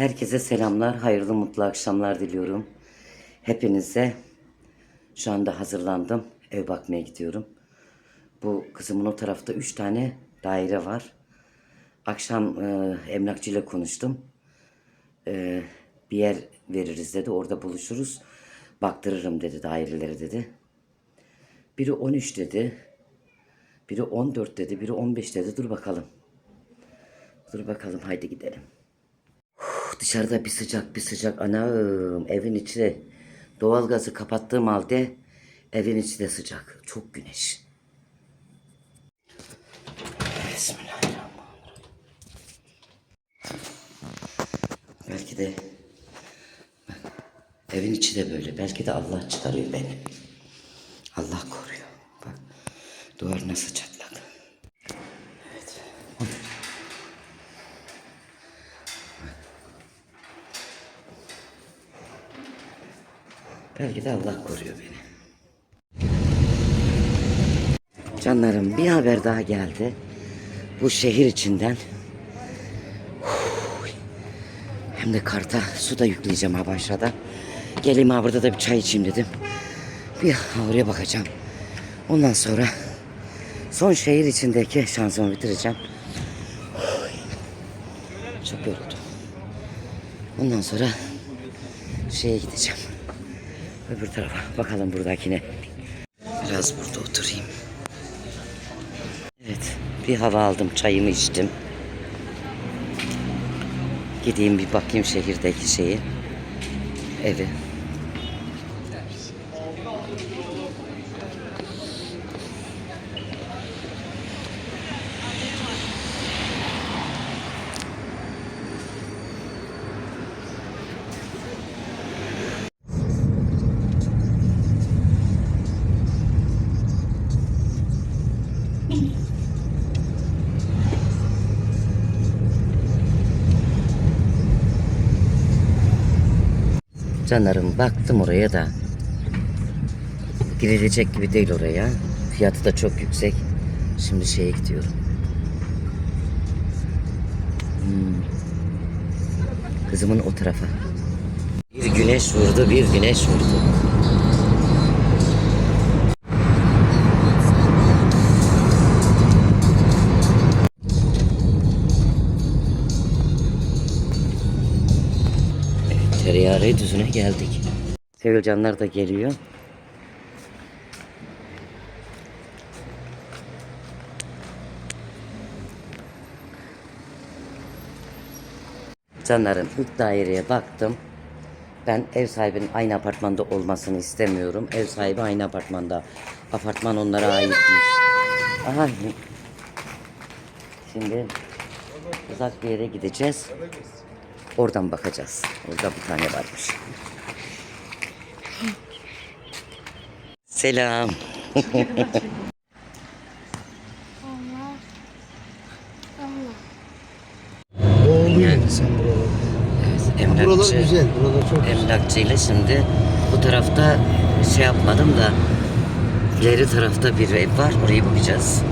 Herkese selamlar, hayırlı mutlu akşamlar diliyorum. Hepinize şu anda hazırlandım. Ev bakmaya gidiyorum. Bu kızımın o tarafta üç tane daire var. Akşam e, emlakçıyla konuştum. E, bir yer veririz dedi. Orada buluşuruz. Baktırırım dedi daireleri dedi. Biri 13 dedi. Biri 14 dedi. Biri 15 dedi. Dur bakalım. Dur bakalım haydi gidelim. Dışarıda bir sıcak bir sıcak anam evin içi de doğalgazı kapattığım halde evin içi de sıcak. Çok güneş. Bismillahirrahmanirrahim. Belki de evin içi de böyle. Belki de Allah çıkarıyor beni. Allah koruyor. Bak duvar nasıl çatlak. Evet. Belki de Allah koruyor beni. Canlarım bir haber daha geldi. Bu şehir içinden. Hem de karta su da yükleyeceğim ha aşağıda. Geleyim ha burada da bir çay içeyim dedim. Bir oraya bakacağım. Ondan sonra son şehir içindeki şansımı bitireceğim. Çok yoruldum. Ondan sonra şeye gideceğim. Öbür tarafa bakalım buradakine. Biraz burada oturayım. Evet bir hava aldım çayımı içtim. Gideyim bir bakayım şehirdeki şeyi. Evi. Baktım oraya da girilecek gibi değil oraya. Fiyatı da çok yüksek. Şimdi şeye gidiyorum. Hmm. Kızımın o tarafa. Bir güneş vurdu, bir güneş vurdu. Tereyağı düzüne geldik. Sevgili canlar da geliyor. Canlarım ilk daireye baktım. Ben ev sahibinin aynı apartmanda olmasını istemiyorum. Ev sahibi aynı apartmanda. Apartman onlara aitmiş. Aha. Şimdi uzak bir yere gideceğiz. Oradan bakacağız. Orada bir tane varmış. Selam. Sen. Evet, Buralar emlakçı, güzel, buralar çok güzel. emlakçıyla şimdi bu tarafta şey yapmadım da ileri tarafta bir ev var. Orayı bakacağız.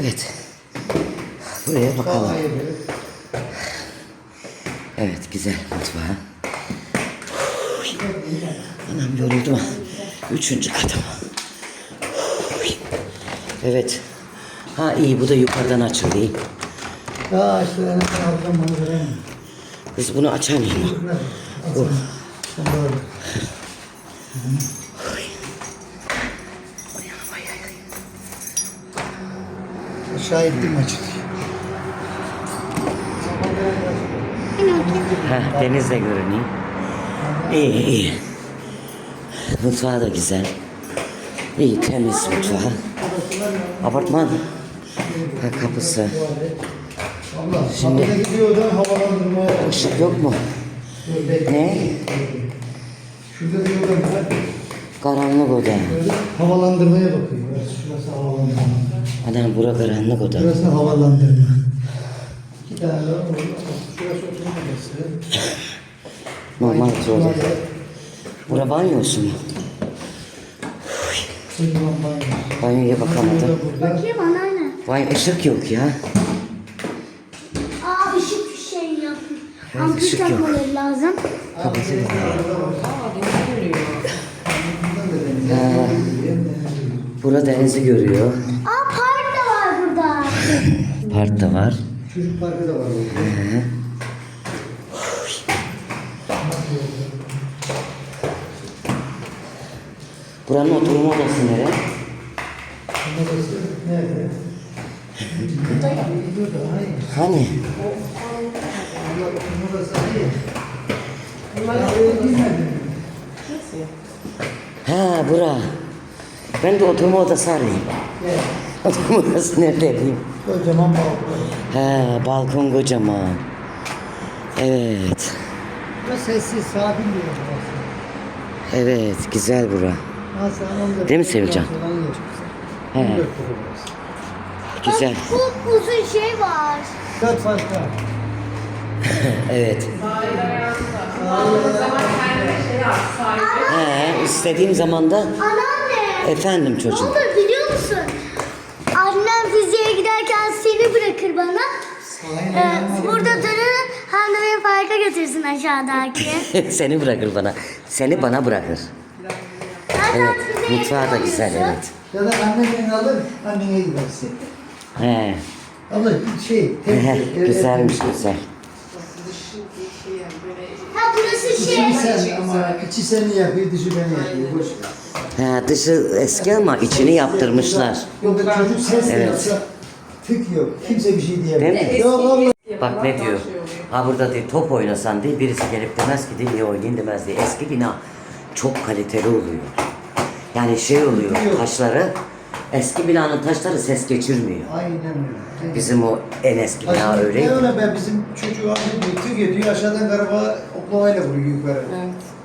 Evet. Buraya bakalım. Evet güzel mutfağı. Anam yoruldum. Üçüncü katım. Evet. Ha iyi bu da yukarıdan açıldı. iyi. Ya işte ben aldım bunu. Kız bunu açamıyorum. Bu. Sen böyle. Aşağı ettim açık. Ha, deniz de görünüyor. İyi iyi. Mutfağı da güzel. İyi temiz mutfağı. Apartman. Ha, kapısı. Şimdi- havalandırmaya. Işık yok mu? Ne? Şurada ki Karanlık oda. havalandırmaya bakıyor. Şurası havalandırma. Anam bura karanlık oda. Burası havalandırma. İki tane orada. Şurası oturma odası. Normal tuvalet. Bura banyosu mu? Sıyırman banyo. Banyoya bakamadım. Bakayım anneanne. Banyo ışık yok ya. Ampul ışık yok. takmaları lazım. Burada denizi görüyor. Aa park da var burada. Park da var. Çocuk parkı da var orada. Buranın oturma odası nere? Burası nerede? Hani? Ha bura. Ben de oturma odası arayayım. Gel. Oturma odası nerede arayayım? Kocaman balkon. Ha balkon kocaman. Evet. Ve sessiz, sakin bir. Evet güzel bura. Ha, sen 14 Değil mi yer. He. 14 lira burası. Güzel. Çok uzun şey var. Dört farklı. Evet. He, istediğim zaman da Anneanne. efendim Ne çocuğum. olur biliyor musun? Annem fiziğe giderken seni bırakır bana. Ee, burada durur hem de beni parka götürsün aşağıdaki. Seni bırakır bana. Seni bana bırakır. Evet. fiziğe Mutfağı da güzel evet. Ya da annen beni alır, annene gidersin. He. Ama şey, tek Güzelmiş güzel. Ha burası şey. İçi sen ama içi seni yapıyor, dışı beni yapıyor. Boş ver. He, dışı eski ama içini yaptırmışlar. Yok çocuk ses de Evet. yapsa tık yok. Kimse bir şey diyemez. Değil mi? Yok Allah. Bak ne diyor. Ha burada değil top oynasan diye birisi gelip demez ki değil iyi oynayın demez diye. Eski bina çok kaliteli oluyor. Yani şey oluyor taşları eski binanın taşları ses geçirmiyor. Aynen öyle. Bizim o en eski bina Ne öyleydi. öyle be bizim çocuğu alıyor, tık ediyor aşağıdan araba oklavayla vuruyor yukarı.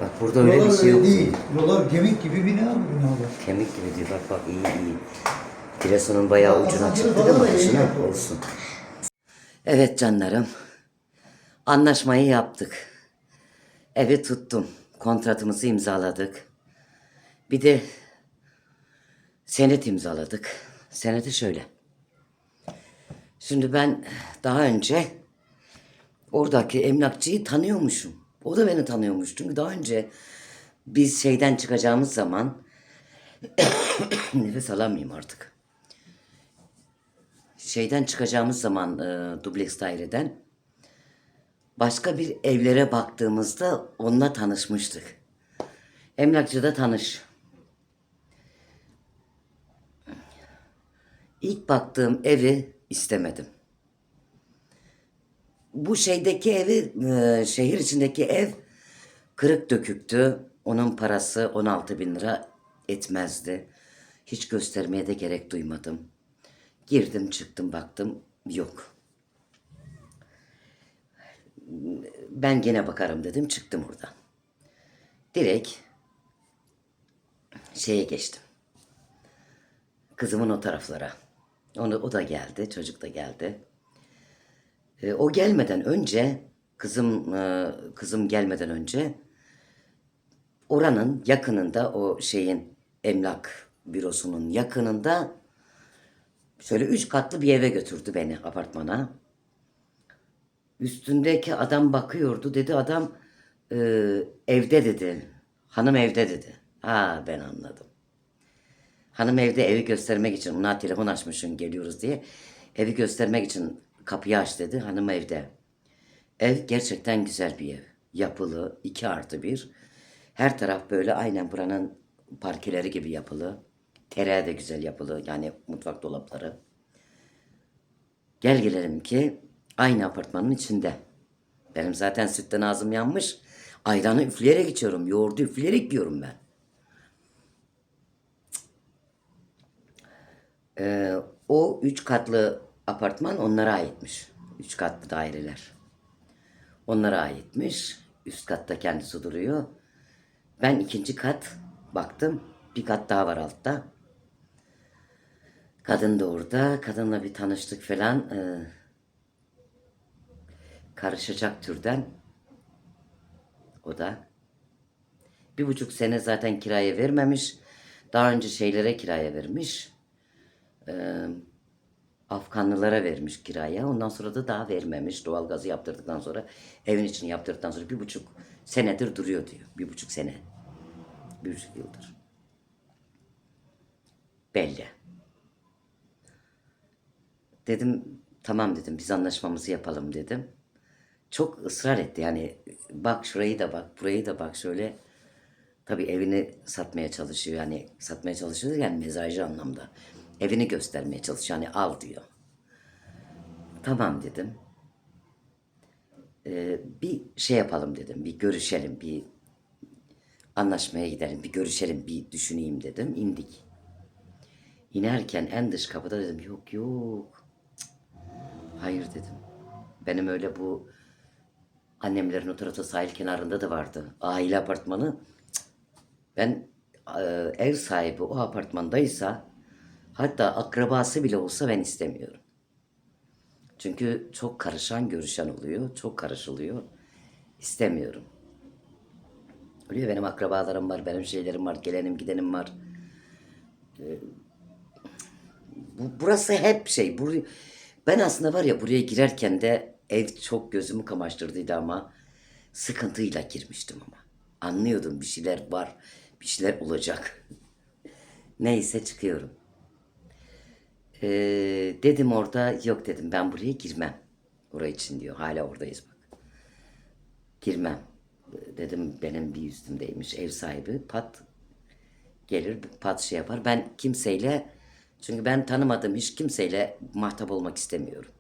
Bak burada öyle Yollar bir şey öyle yok. değil. Yollar gemik gibi bina bu binalar. Kemik gibi diyor bak bak iyi iyi. Giresun'un bayağı ucuna çıktı değil mi? yapıyor. olsun. Evet canlarım. Anlaşmayı yaptık. Evi tuttum. Kontratımızı imzaladık. Bir de senet imzaladık. Seneti şöyle. Şimdi ben daha önce oradaki emlakçıyı tanıyormuşum. O da beni tanıyormuş. Çünkü daha önce biz şeyden çıkacağımız zaman nefes alamayayım artık. Şeyden çıkacağımız zaman e, dubleks daireden başka bir evlere baktığımızda onunla tanışmıştık. Emlakçıda tanış. İlk baktığım evi istemedim. Bu şeydeki evi, e, şehir içindeki ev kırık döküktü. Onun parası 16 bin lira etmezdi. Hiç göstermeye de gerek duymadım. Girdim çıktım baktım yok. Ben gene bakarım dedim çıktım oradan. Direkt şeye geçtim. Kızımın o taraflara. Onu, o da geldi, çocuk da geldi. E, o gelmeden önce, kızım e, kızım gelmeden önce oranın yakınında o şeyin emlak bürosunun yakınında şöyle üç katlı bir eve götürdü beni apartmana. Üstündeki adam bakıyordu dedi adam e, evde dedi. Hanım evde dedi. Ha ben anladım. Hanım evde evi göstermek için ona telefon açmışım geliyoruz diye. Evi göstermek için kapıyı aç dedi. Hanım evde. Ev gerçekten güzel bir ev. Yapılı, iki artı bir. Her taraf böyle aynen buranın parkeleri gibi yapılı. Tereyağı da güzel yapılı. Yani mutfak dolapları. Gel gelelim ki aynı apartmanın içinde. Benim zaten sütten ağzım yanmış. Ayranı üfleyerek içiyorum. Yoğurdu üfleyerek yiyorum ben. Ee, o üç katlı apartman onlara aitmiş. Üç katlı daireler. Onlara aitmiş. Üst katta kendisi duruyor. Ben ikinci kat baktım. Bir kat daha var altta. Kadın da orada. Kadınla bir tanıştık falan. Ee, karışacak türden. O da. Bir buçuk sene zaten kiraya vermemiş. Daha önce şeylere kiraya vermiş. Ee, Afganlılara vermiş kiraya. Ondan sonra da daha vermemiş. Doğalgazı yaptırdıktan sonra evin içini yaptırdıktan sonra bir buçuk senedir duruyor diyor. Bir buçuk sene. Bir buçuk yıldır. Belli. Dedim tamam dedim biz anlaşmamızı yapalım dedim. Çok ısrar etti yani bak şurayı da bak burayı da bak şöyle. Tabii evini satmaya çalışıyor yani satmaya çalışıyor yani mezarcı anlamda. Evini göstermeye çalışıyor yani al diyor. Tamam dedim. Ee, bir şey yapalım dedim bir görüşelim bir anlaşmaya gidelim bir görüşelim bir düşüneyim dedim indik. İnerken en dış kapıda dedim yok yok. Hayır dedim. Benim öyle bu annemlerin o tarafta sahil kenarında da vardı. Aile apartmanı. Ben e, ev sahibi o apartmandaysa hatta akrabası bile olsa ben istemiyorum. Çünkü çok karışan görüşen oluyor. Çok karışılıyor. İstemiyorum. Öyle benim akrabalarım var, benim şeylerim var, gelenim gidenim var. Bu, burası hep şey. Ben aslında var ya buraya girerken de ev çok gözümü kamaştırdıydı ama sıkıntıyla girmiştim ama. Anlıyordum bir şeyler var, bir şeyler olacak. Neyse çıkıyorum. Ee, dedim orada yok dedim ben buraya girmem. Oraya için diyor. Hala oradayız bak. Girmem. Dedim benim bir üstümdeymiş ev sahibi. Pat gelir pat şey yapar. Ben kimseyle çünkü ben tanımadığım hiç kimseyle muhatap olmak istemiyorum.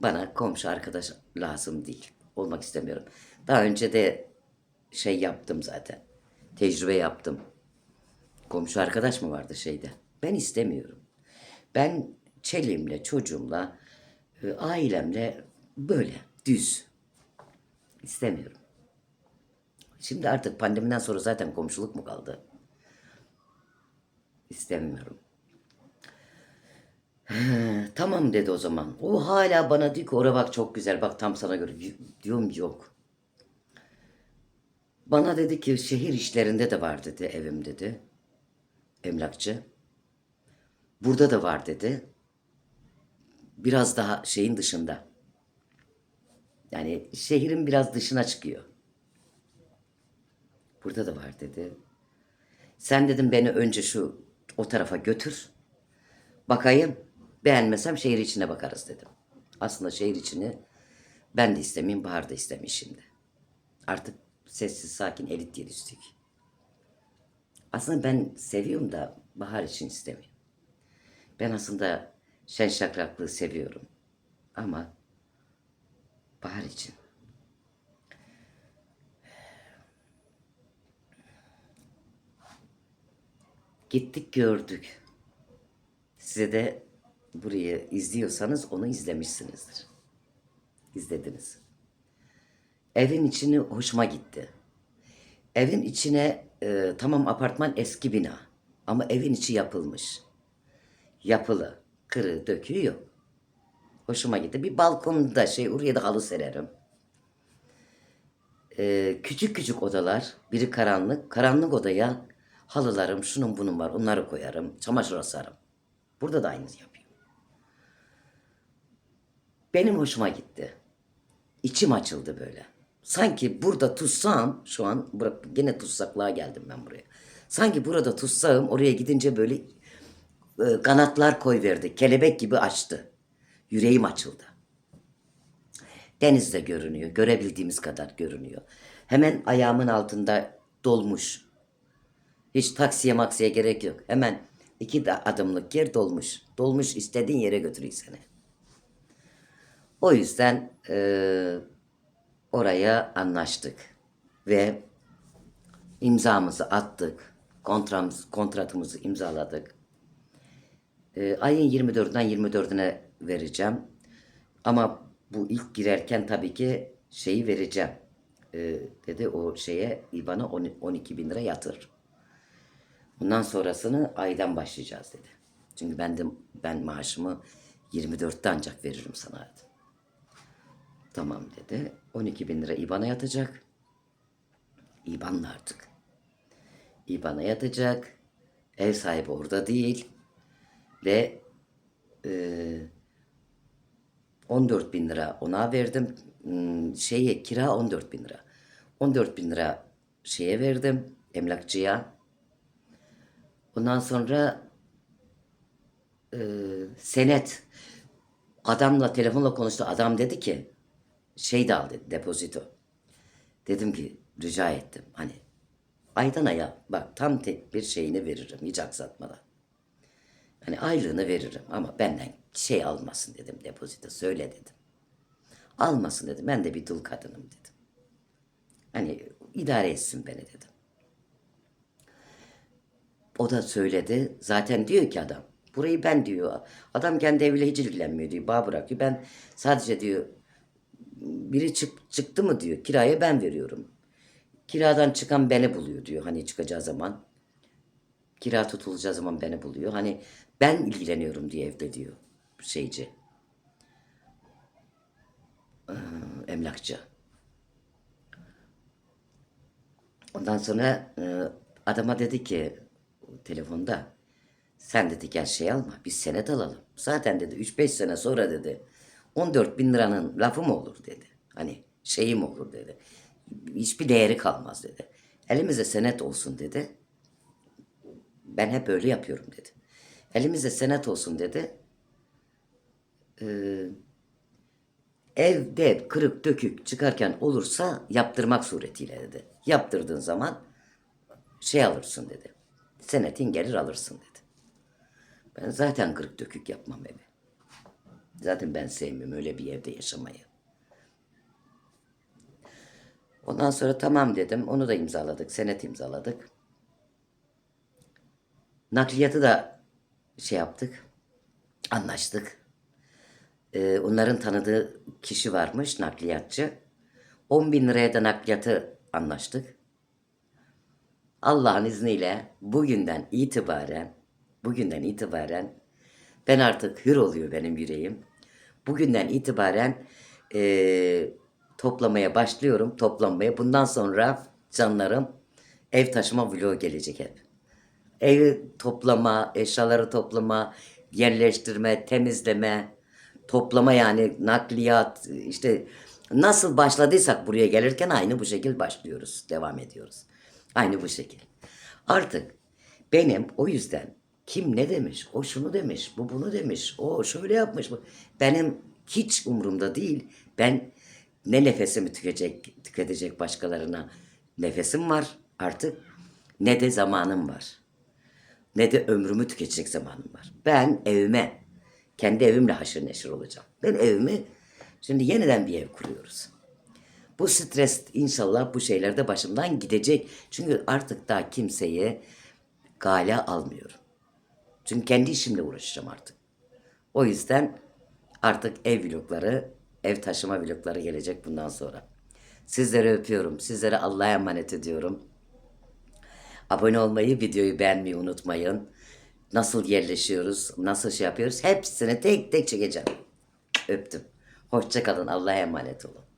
Bana komşu arkadaş lazım değil. Olmak istemiyorum. Daha önce de şey yaptım zaten. Tecrübe yaptım. Komşu arkadaş mı vardı şeyde? Ben istemiyorum. Ben çelimle, çocuğumla, e, ailemle böyle düz. İstemiyorum. Şimdi artık pandemiden sonra zaten komşuluk mu kaldı? İstemiyorum. Tamam dedi o zaman. O hala bana diyor ki oraya bak çok güzel bak tam sana göre. Diyorum yok. Bana dedi ki şehir işlerinde de var dedi evim dedi. Emlakçı. Burada da var dedi. Biraz daha şeyin dışında. Yani şehrin biraz dışına çıkıyor. Burada da var dedi. Sen dedim beni önce şu o tarafa götür. Bakayım. Beğenmesem şehir içine bakarız dedim. Aslında şehir içini ben de istemeyeyim, Bahar da istemiyor şimdi. Artık sessiz sakin elit yer üstlük. Aslında ben seviyorum da Bahar için istemiyorum. Ben aslında şen şakraklığı seviyorum. Ama Bahar için. Gittik gördük. Size de burayı izliyorsanız onu izlemişsinizdir. İzlediniz. Evin içini hoşuma gitti. Evin içine e, tamam apartman eski bina ama evin içi yapılmış. Yapılı, kırığı, döküğü yok. Hoşuma gitti. Bir balkonda şey oraya da halı sererim. Ee, küçük küçük odalar. Biri karanlık. Karanlık odaya halılarım, şunun bunun var. Onları koyarım. Çamaşır asarım. Burada da aynısını yapıyorum. Benim hoşuma gitti. İçim açıldı böyle. Sanki burada tutsam şu an gene tutsaklığa geldim ben buraya. Sanki burada tutsam oraya gidince böyle e, kanatlar koy verdi. Kelebek gibi açtı. Yüreğim açıldı. Deniz de görünüyor. Görebildiğimiz kadar görünüyor. Hemen ayağımın altında dolmuş. Hiç taksiye maksiye gerek yok. Hemen iki de adımlık yer dolmuş. Dolmuş istediğin yere götürüyor seni. O yüzden eee, oraya anlaştık. Ve imzamızı attık. Kontramız, kontratımızı imzaladık. Ee, ayın 24'ünden 24'üne vereceğim. Ama bu ilk girerken tabii ki şeyi vereceğim. Ee, dedi o şeye IBAN'a 12 bin lira yatır. Bundan sonrasını aydan başlayacağız dedi. Çünkü ben de ben maaşımı 24'te ancak veririm sana dedi. Tamam dedi. 12 bin lira IBAN'a yatacak. IBAN'la artık. IBAN'a yatacak. Ev sahibi orada değil. Ve Ee, 14 bin lira ona verdim. Hmm, Şeye kira 14 bin lira. 14 bin lira şeye verdim emlakçıya. Ondan sonra e, senet adamla telefonla konuştu. Adam dedi ki şey de al dedi depozito. Dedim ki rica ettim hani aydan aya bak tam tek bir şeyini veririm hiç aksatmadan. Hani aylığını veririm ama benden şey almasın dedim depozito söyle dedim. Almasın dedim ben de bir dul kadınım dedim. Hani idare etsin beni dedim. O da söyledi. Zaten diyor ki adam. Burayı ben diyor. Adam kendi eviyle hiç ilgilenmiyor diyor. Bağ bırakıyor. Ben sadece diyor biri çık, çıktı mı diyor. Kiraya ben veriyorum. Kiradan çıkan beni buluyor diyor. Hani çıkacağı zaman. Kira tutulacağı zaman beni buluyor. Hani ben ilgileniyorum diye evde diyor. Şeyci. Ee, emlakçı. Ondan sonra e, adama dedi ki telefonda sen dedi gel şey alma biz senet alalım. Zaten dedi 3-5 sene sonra dedi 14 bin liranın lafı mı olur dedi. Hani şeyi mi olur dedi. Hiçbir değeri kalmaz dedi. Elimizde senet olsun dedi. Ben hep öyle yapıyorum dedi. Elimizde senet olsun dedi. Ee, evde kırık dökük çıkarken olursa yaptırmak suretiyle dedi. Yaptırdığın zaman şey alırsın dedi. Senetin gelir alırsın dedi. Ben zaten kırık dökük yapmam evi. Zaten ben sevmiyorum öyle bir evde yaşamayı. Ondan sonra tamam dedim. Onu da imzaladık. Senet imzaladık. Nakliyatı da şey yaptık. Anlaştık. Ee, onların tanıdığı kişi varmış nakliyatçı. 10 bin liraya da nakliyatı anlaştık. Allah'ın izniyle bugünden itibaren bugünden itibaren ben artık hür oluyor benim yüreğim. Bugünden itibaren eee, toplamaya başlıyorum. Toplanmaya. Bundan sonra canlarım ev taşıma vlogu gelecek hep. Ev toplama, eşyaları toplama, yerleştirme, temizleme, toplama yani nakliyat işte nasıl başladıysak buraya gelirken aynı bu şekil başlıyoruz. Devam ediyoruz. Aynı bu şekil. Artık benim o yüzden kim ne demiş, o şunu demiş, bu bunu demiş, o şöyle yapmış. Bu. Benim hiç umurumda değil. Ben ne nefesimi tüketecek, tüketecek başkalarına nefesim var artık ne de zamanım var. Ne de ömrümü tüketecek zamanım var. Ben evime, kendi evimle haşır neşir olacağım. Ben evimi, şimdi yeniden bir ev kuruyoruz. Bu stres inşallah bu şeyler de başımdan gidecek. Çünkü artık daha kimseyi gale almıyorum. Çünkü kendi işimle uğraşacağım artık. O yüzden artık ev vlogları, ev taşıma vlogları gelecek bundan sonra. Sizleri öpüyorum. Sizlere Allah'a emanet ediyorum. Abone olmayı, videoyu beğenmeyi unutmayın. Nasıl yerleşiyoruz, nasıl şey yapıyoruz hepsini tek tek çekeceğim. Öptüm. Hoşçakalın. Allah'a emanet olun.